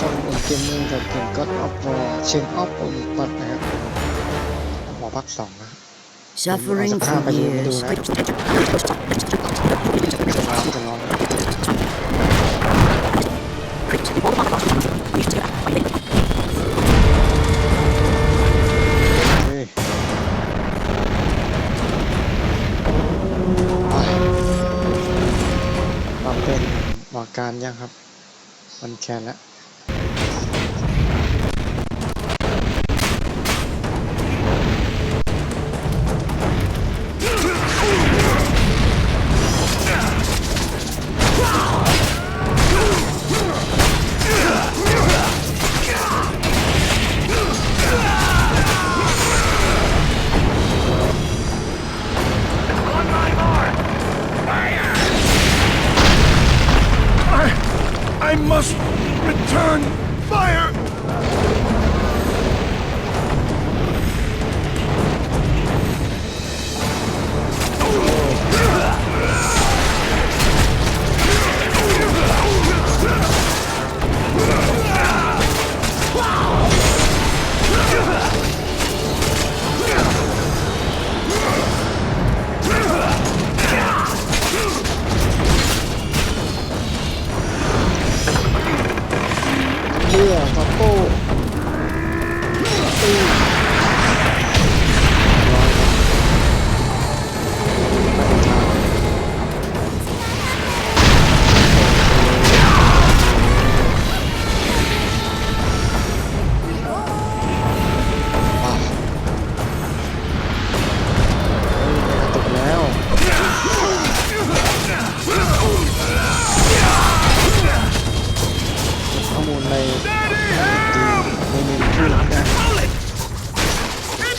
ช่องเกมเมอร์กับเกมก็ออฟวอร์เชนออฟโอลิปัดนะครับหมอพักสองนะ Suffering Sa for pa yung years. dulo. จะร้อนจะร้อนเฮ้ยไปมาเป็นหมอการยังครับมันแคนแล้ว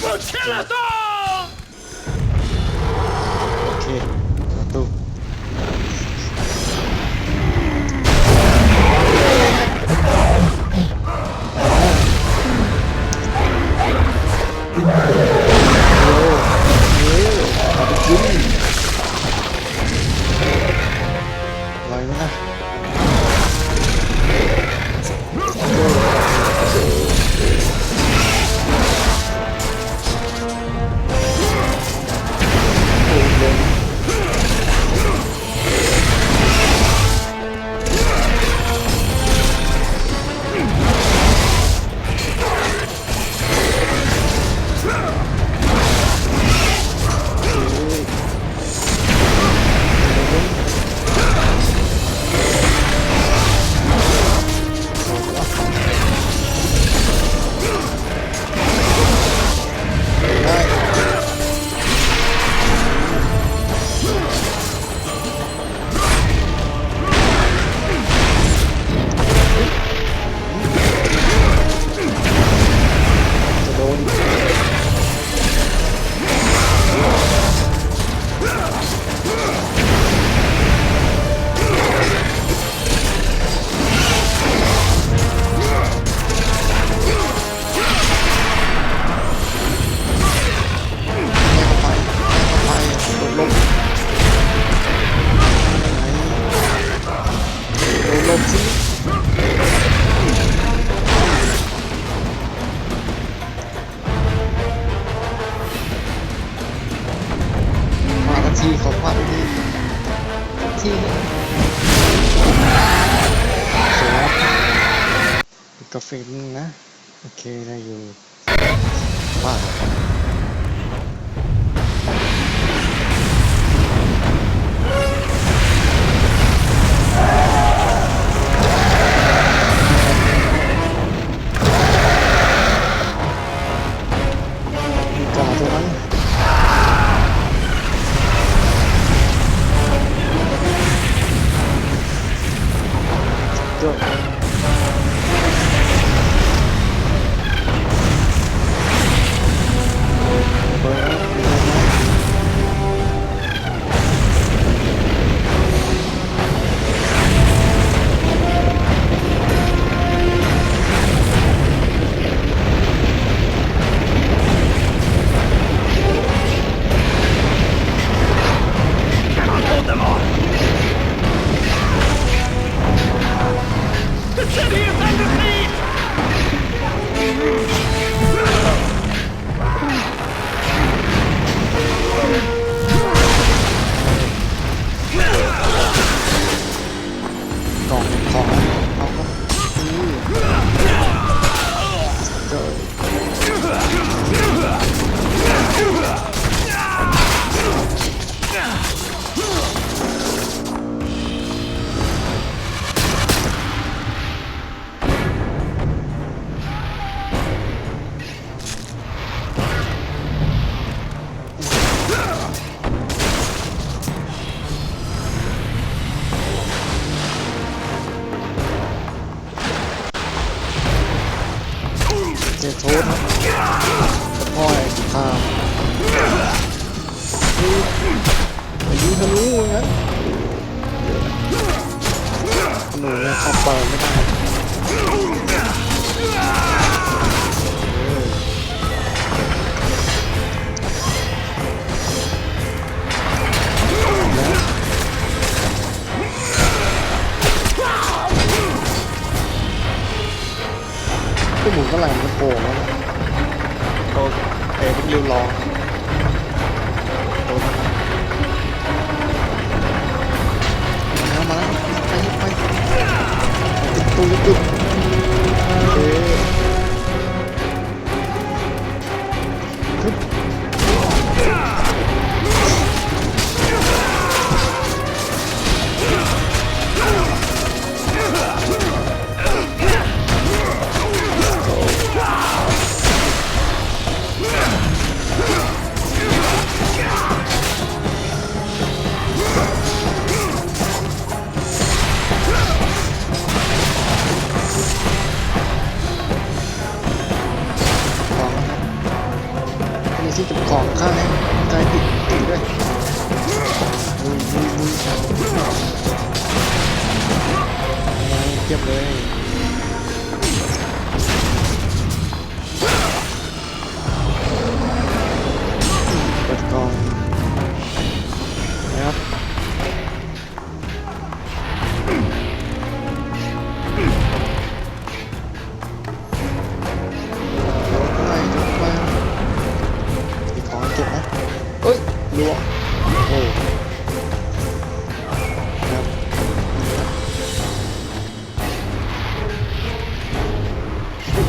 Fucillador! ที่ขอความดีทันทีสวยกาแฟนึงนะ โอเคได้อยู่ว้าว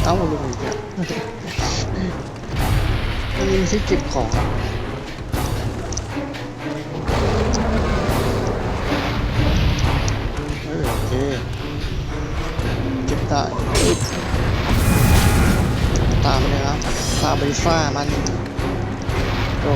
เอ้าลงอีกแล้วมีที่เก็บของเออโอเคเก็บได้ตามเลยครับตามไปฟ้ามันโอ้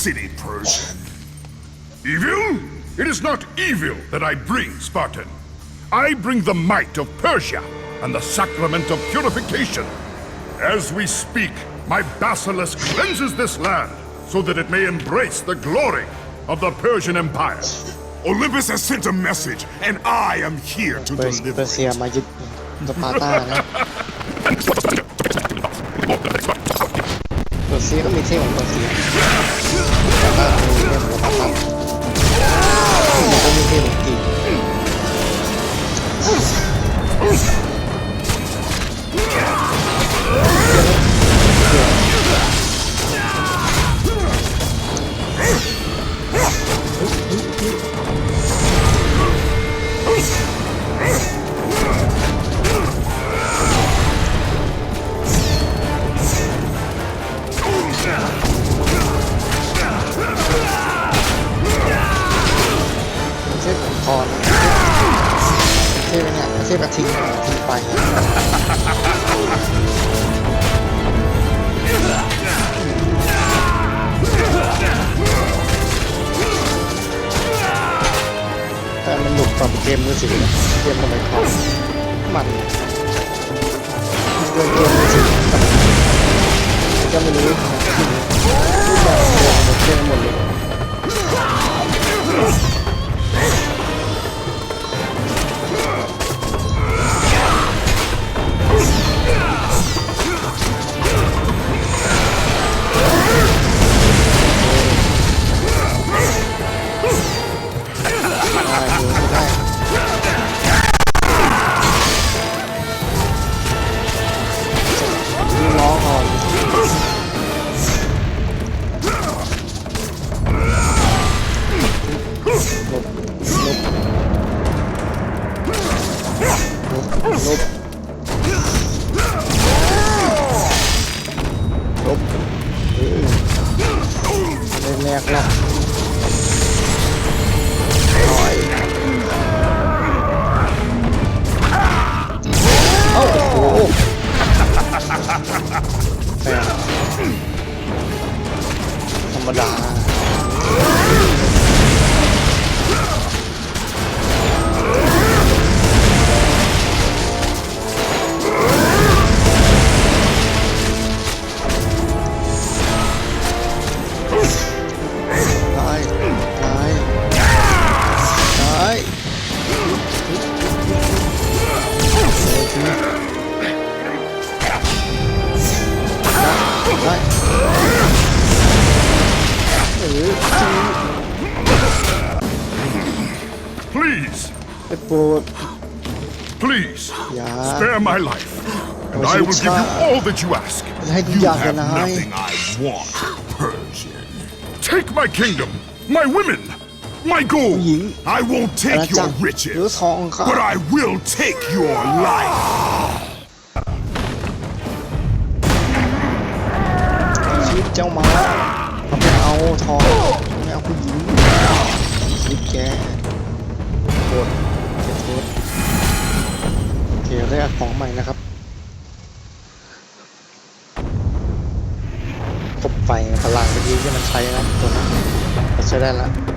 complexity, Persian. Evil? It is not evil that I bring, Spartan. I bring the might of Persia and the sacrament of purification. As we speak, my basilisk cleanses this land so that it may embrace the glory of the Persian Empire. Olympus has sent a message, and I am here to pues, deliver pues, it. Patada, pues sí, pues sí. Ooh. ริงเกมทำไมคอมมันเกมเกมจริงจะไม่รู้ ลบลบเล่นแรกละลอยโอ้โหธรรมดา ได้เออที Please, ไปโปรด please, อย่า spare my life, and I will give you all that you ask. จะให้ทุก You อย่างกัน have นะ nothing I want, Persian. Take my kingdom, my women, my gold. ผู้หญิง I won't อา take ณาจั your กรหรือ riches, ทองค่ะ but I will take your life. ชีวิตเจ้ามาเราไม่เอาทองไม่เอาผู้หญิงชีวิตแกโคตรเจ็บโคตรโอเคเรียกของใหม่นะครับคบไฟพลังเมื่อกี้ที่มันใช้นะตัวนั้นใช้ได้ละ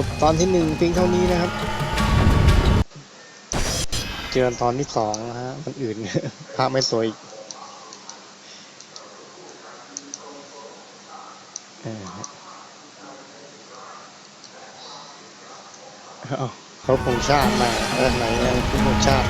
จบตอนที่หนึ่งเพียงเท่านี้นะครับ เจอตอนที่สองนะฮะ มันอื่นภาพไม่สวยอีกเอ้าเขาคงชาติมาเออไหนเออคุณคงชาติ